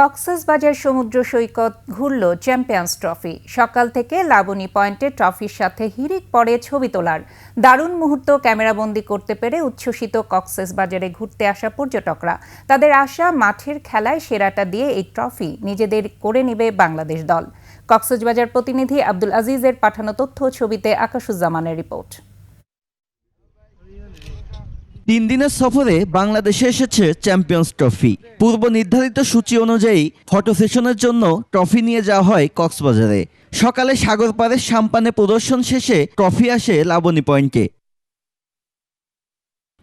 কক্সবাজার সমুদ্র সৈকত ঘুরল champions trophy. সকাল থেকে লাবণী পয়েন্টে ট্রফির সাথে হিরিক পড়ে ছবি তোলার। দারুণ মুহূর্ত ক্যামেরাবন্দি করতে পেরে উচ্ছ্বসিত কক্সবাজারে ঘুরতে আসা পর্যটকরা। তাদের আশা, মাঠের খেলায় সেরাটা দিয়ে এই ট্রফি নিজেদের করে নেবে বাংলাদেশ দল। কক্সবাজার প্রতিনিধি আব্দুল আজিজের পাঠানো তথ্য ছবিতে আকাশুজ্জামানের রিপোর্ট। তিন দিনের সফরে বাংলাদেশে এসেছে চ্যাম্পিয়ন্স ট্রফি পূর্ব নির্ধারিত সূচি অনুযায়ী ফটো সেশনের জন্য ট্রফি নিয়ে যাওয়া হয় কক্সবাজারে। সকালে সাগর পাড়ে সাম্পানে প্রদর্শন শেষে ট্রফি আসে লাবণী পয়েন্টে।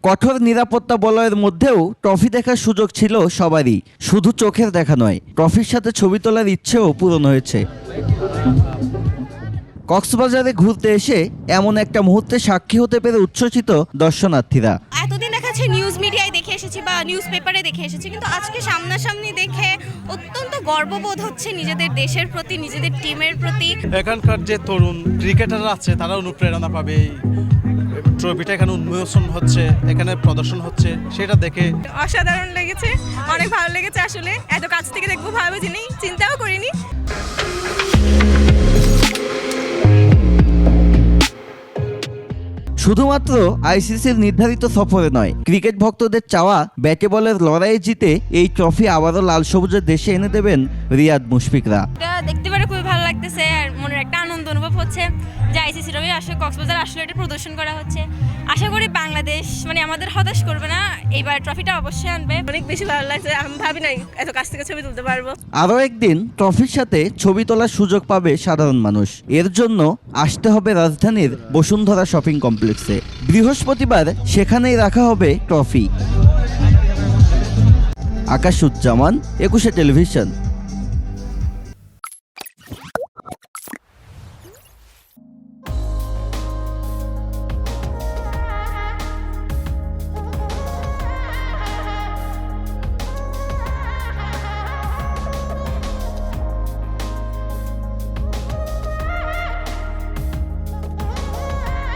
কঠোর নিরাপত্তা বলয়ের মধ্যেও ট্রফি দেখার সুযোগ ছিল সবারই, শুধু চোখের দেখা নয় ট্রফির সাথে ছবি তোলার ইচ্ছেও পূরণ হয়েছে। কক্সবাজারে ঘুরতে এসে এমন একটা মুহূর্তে সাক্ষী হতে পেরে উচ্ছ্বসিত দর্শনার্থীরা। এতদিন দেখা যাচ্ছে নিউজ মিডিয়ায় দেখে এসেছি বা নিউজ পেপারে দেখে এসেছি কিন্তু আজকে সামনাসামনি দেখে অত্যন্ত গর্ববোধ হচ্ছে নিজেদের দেশের প্রতি নিজেদের টিমের প্রতি। এখানকার যে তরুণ ক্রিকেটাররা আছে তারা অনুপ্রেরণা পাবে। এই ট্রফিটা এখানে উন্মোচন হচ্ছে এখানে প্রদর্শন হচ্ছে সেটা দেখে অসাধারণ লেগেছে অনেক ভালো লেগেছে আসলে। এত কাছ থেকে দেখব ভাবে যিনি চিন্তাও শুধুমাত্র আইসিসির নির্ধারিত সফরে নয়, ক্রিকেট ভক্তদের চাওয়া ব্যাটে বলের লড়াইয়ে জিতে এই ট্রফি আবারও লাল সবুজের দেশে এনে দেবেন রিয়াদ মুশফিকরা। দেখতে পারে খুবই ভালো লাগতেছে আর মনের একটা আনন্দ অনুভব হচ্ছে যে আইসিসি রবি আসলে কক্সবাজার আসলে এটা প্রদর্শন করা হচ্ছে। আশা করি বাংলাদেশ মানে আমাদের হতাশ করবে না এবার ট্রফিটা অবশ্যই আনবে। অনেক বেশি ভালো লাগছে আমি ভাবি নাই এত কাছ থেকে ছবি তুলতে পারব। আরও একদিন ট্রফির সাথে ছবি তোলার সুযোগ পাবে সাধারণ মানুষ। এর জন্য আসতে হবে রাজধানীর বসুন্ধরা শপিং কমপ্লেক্সে। বৃহস্পতিবার সেখানেই রাখা হবে ট্রফি আকাশুজ্জামান একুশে টেলিভিশন।